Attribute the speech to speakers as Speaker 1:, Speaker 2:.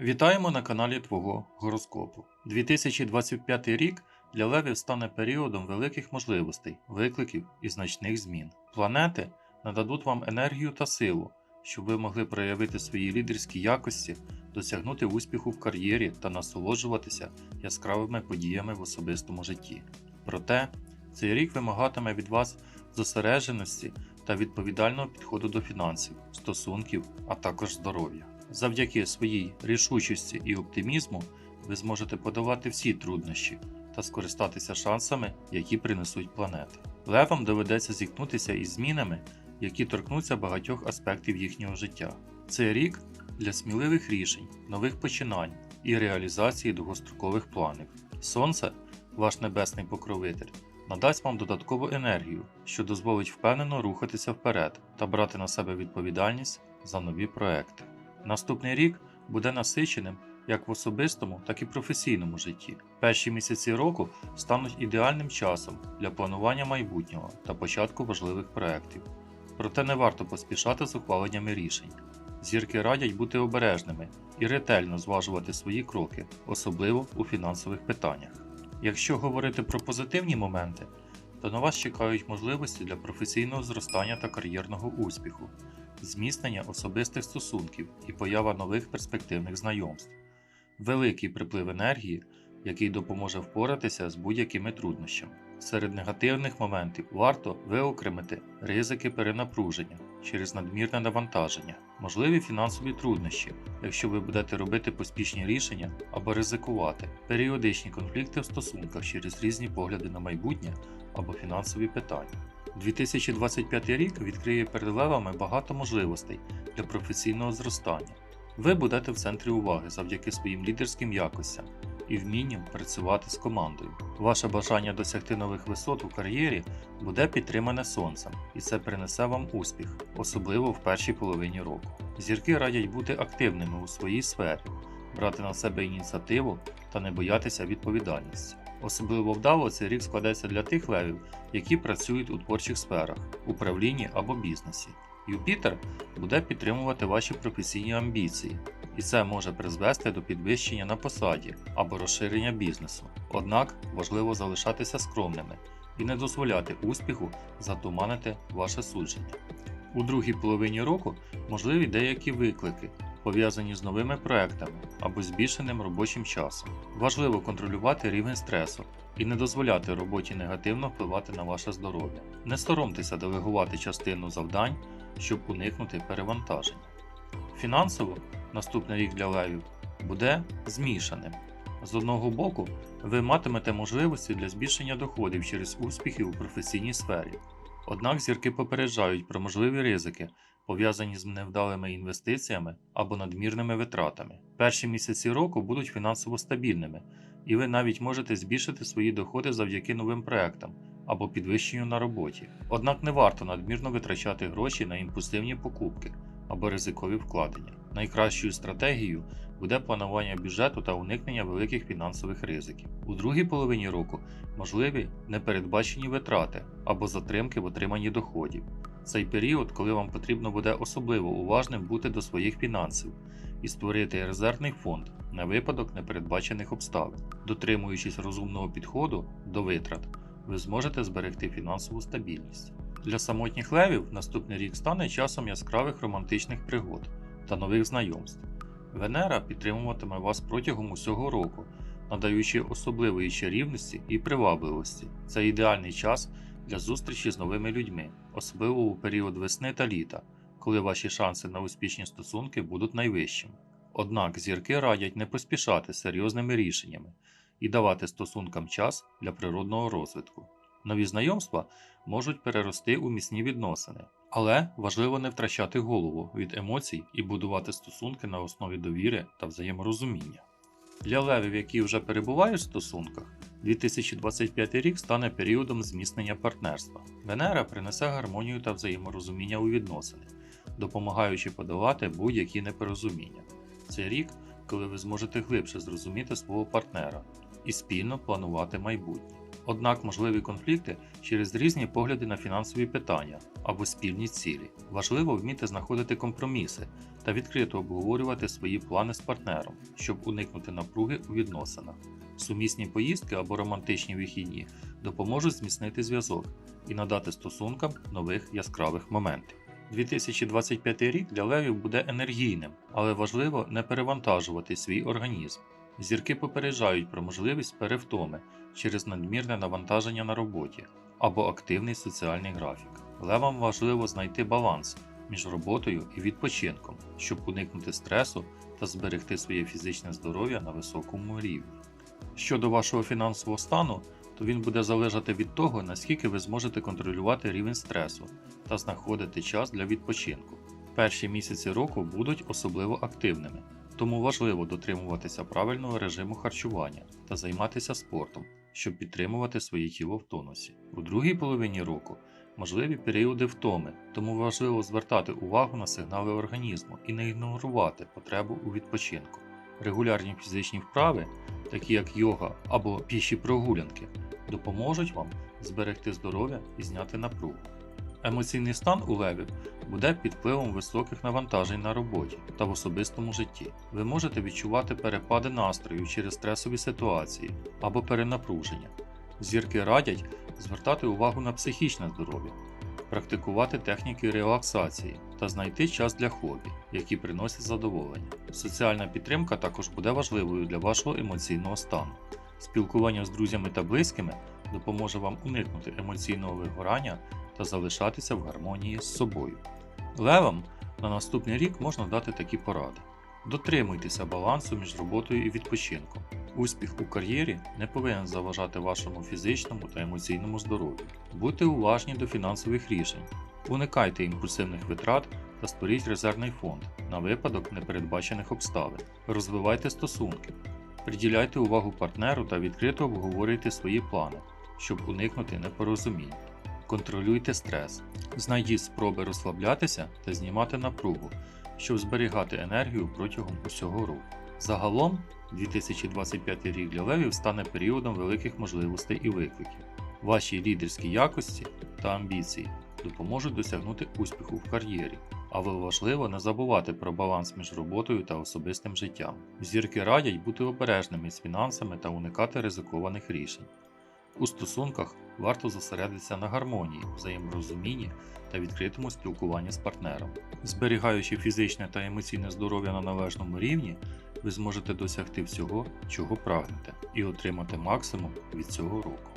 Speaker 1: Вітаємо на каналі Твого гороскопу. 2025 рік для левів стане періодом великих можливостей, викликів і значних змін. Планети нададуть вам енергію та силу, щоб ви могли проявити свої лідерські якості, досягнути успіху в кар'єрі та насолоджуватися яскравими подіями в особистому житті. Проте цей рік вимагатиме від вас зосередженості та відповідального підходу до фінансів, стосунків, а також здоров'я. Завдяки своїй рішучості і оптимізму ви зможете подолати всі труднощі та скористатися шансами, які принесуть планети. Левам доведеться зіткнутися із змінами, які торкнуться багатьох аспектів їхнього життя. Це рік для сміливих рішень, нових починань і реалізації довгострокових планів. Сонце, ваш небесний покровитель, надасть вам додаткову енергію, що дозволить впевнено рухатися вперед та брати на себе відповідальність за нові проекти. Наступний рік буде насиченим як в особистому, так і професійному житті. Перші місяці року стануть ідеальним часом для планування майбутнього та початку важливих проєктів. Проте не варто поспішати з ухваленнями рішень. Зірки радять бути обережними і ретельно зважувати свої кроки, особливо у фінансових питаннях. Якщо говорити про позитивні моменти, то на вас чекають можливості для професійного зростання та кар'єрного успіху зміцнення особистих стосунків і поява нових перспективних знайомств, великий приплив енергії, який допоможе впоратися з будь-якими труднощами. Серед негативних моментів варто виокремити ризики перенапруження через надмірне навантаження, можливі фінансові труднощі, якщо ви будете робити поспішні рішення або ризикувати, періодичні конфлікти в стосунках через різні погляди на майбутнє або фінансові питання. 2025 рік відкриє перед левами багато можливостей для професійного зростання. Ви будете в центрі уваги завдяки своїм лідерським якостям і вмінням працювати з командою. Ваше бажання досягти нових висот у кар'єрі буде підтримане сонцем, і це принесе вам успіх, особливо в першій половині року. Зірки радять бути активними у своїй сфері, брати на себе ініціативу та не боятися відповідальності. Особливо вдало цей рік складеться для тих левів, які працюють у творчих сферах, управлінні або бізнесі. Юпітер буде підтримувати ваші професійні амбіції, і це може призвести до підвищення на посаді або розширення бізнесу. Однак важливо залишатися скромними і не дозволяти успіху затуманити ваше судження. У другій половині року можливі деякі виклики, пов'язані з новими проектами або збільшеним робочим часом. Важливо контролювати рівень стресу і не дозволяти роботі негативно впливати на ваше здоров'я. Не соромтеся делегувати частину завдань, щоб уникнути перевантаження. Фінансово наступний рік для левів буде змішаним. З одного боку, ви матимете можливості для збільшення доходів через успіхи у професійній сфері. Однак зірки попереджають про можливі ризики, пов'язані з невдалими інвестиціями або надмірними витратами. Перші місяці року будуть фінансово стабільними, і ви навіть можете збільшити свої доходи завдяки новим проектам або підвищенню на роботі. Однак не варто надмірно витрачати гроші на імпульсивні покупки або ризикові вкладення. Найкращою стратегією буде планування бюджету та уникнення великих фінансових ризиків. У другій половині року можливі непередбачені витрати або затримки в отриманні доходів. Цей період, коли вам потрібно буде особливо уважним бути до своїх фінансів і створити резервний фонд на випадок непередбачених обставин. Дотримуючись розумного підходу до витрат, ви зможете зберегти фінансову стабільність. Для самотніх левів наступний рік стане часом яскравих романтичних пригод та нових знайомств. Венера підтримуватиме вас протягом усього року, надаючи особливої чарівності і привабливості. Це ідеальний час для зустрічі з новими людьми, особливо у період весни та літа, коли ваші шанси на успішні стосунки будуть найвищими. Однак зірки радять не поспішати з серйозними рішеннями і давати стосункам час для природного розвитку. Нові знайомства можуть перерости у міцні відносини, але важливо не втрачати голову від емоцій і будувати стосунки на основі довіри та взаєморозуміння. Для левів, які вже перебувають в стосунках, 2025 рік стане періодом зміцнення партнерства. Венера принесе гармонію та взаєморозуміння у відносини, допомагаючи подолати будь-які непорозуміння. Це рік, коли ви зможете глибше зрозуміти свого партнера і спільно планувати майбутнє. Однак можливі конфлікти через різні погляди на фінансові питання або спільні цілі. Важливо вміти знаходити компроміси та відкрито обговорювати свої плани з партнером, щоб уникнути напруги у відносинах. Сумісні поїздки або романтичні вихідні допоможуть зміцнити зв'язок і надати стосункам нових яскравих моментів. 2025 рік для левів буде енергійним, але важливо не перевантажувати свій організм. Зірки попереджають про можливість перевтоми через надмірне навантаження на роботі або активний соціальний графік. Левам важливо знайти баланс між роботою і відпочинком, щоб уникнути стресу та зберегти своє фізичне здоров'я на високому рівні. Щодо вашого фінансового стану, то він буде залежати від того, наскільки ви зможете контролювати рівень стресу та знаходити час для відпочинку. Перші місяці року будуть особливо активними, тому важливо дотримуватися правильного режиму харчування та займатися спортом, щоб підтримувати своє тіло в тонусі. У другій половині року можливі періоди втоми, тому важливо звертати увагу на сигнали організму і не ігнорувати потребу у відпочинку. Регулярні фізичні вправи, такі як йога або піші прогулянки, допоможуть вам зберегти здоров'я і зняти напругу. Емоційний стан у левів буде під впливом високих навантажень на роботі та в особистому житті. Ви можете відчувати перепади настрою через стресові ситуації або перенапруження. Зірки радять звертати увагу на психічне здоров'я, практикувати техніки релаксації та знайти час для хобі, які приносять задоволення. Соціальна підтримка також буде важливою для вашого емоційного стану. Спілкування з друзями та близькими допоможе вам уникнути емоційного вигорання та залишатися в гармонії з собою. Левам на наступний рік можна дати такі поради. Дотримуйтеся балансу між роботою і відпочинком. Успіх у кар'єрі не повинен заважати вашому фізичному та емоційному здоров'ю. Будьте уважні до фінансових рішень, уникайте імпульсивних витрат та створіть резервний фонд на випадок непередбачених обставин. Розвивайте стосунки, приділяйте увагу партнеру та відкрито обговорюйте свої плани, щоб уникнути непорозумінь. Контролюйте стрес, знайдіть спроби розслаблятися та знімати напругу, щоб зберігати енергію протягом усього року. Загалом, 2025 рік для левів стане періодом великих можливостей і викликів. Ваші лідерські якості та амбіції допоможуть досягнути успіху в кар'єрі, але важливо не забувати про баланс між роботою та особистим життям. Зірки радять бути обережними з фінансами та уникати ризикованих рішень. У стосунках варто зосередитися на гармонії, взаєморозумінні та відкритому спілкуванні з партнером. Зберігаючи фізичне та емоційне здоров'я на належному рівні, ви зможете досягти всього, чого прагнете, і отримати максимум від цього року.